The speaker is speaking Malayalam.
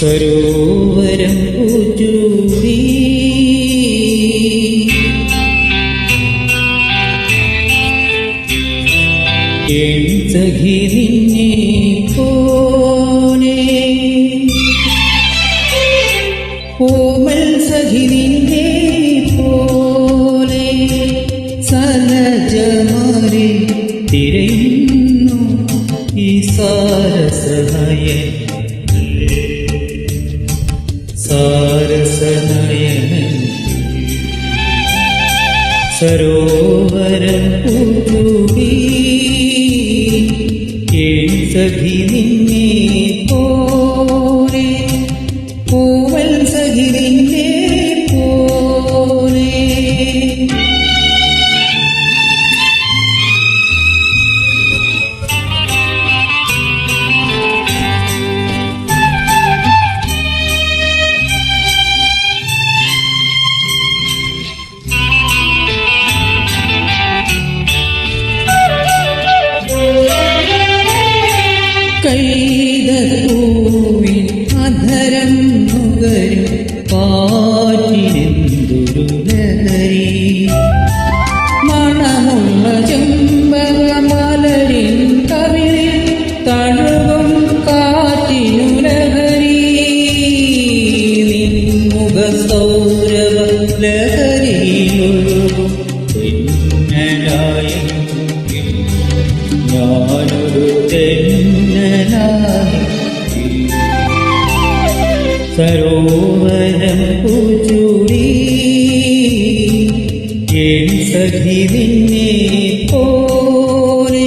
സരോവരം പൂജൂരി സഖി നിന്നെ നിന്നെ പോലെ. സലജമാരെ തിരയുന്നു ഈ സാരസനയൻ സാരസനയനൻ. സരോവരം ഏൻ സഖി നിന്നെ തെന്നലായെങ്കിൽ ഞാനൊരു തെന്നലായി സരോവരം പൂച്ചൂടി എൻ സഖി നിന്നെ പോലെ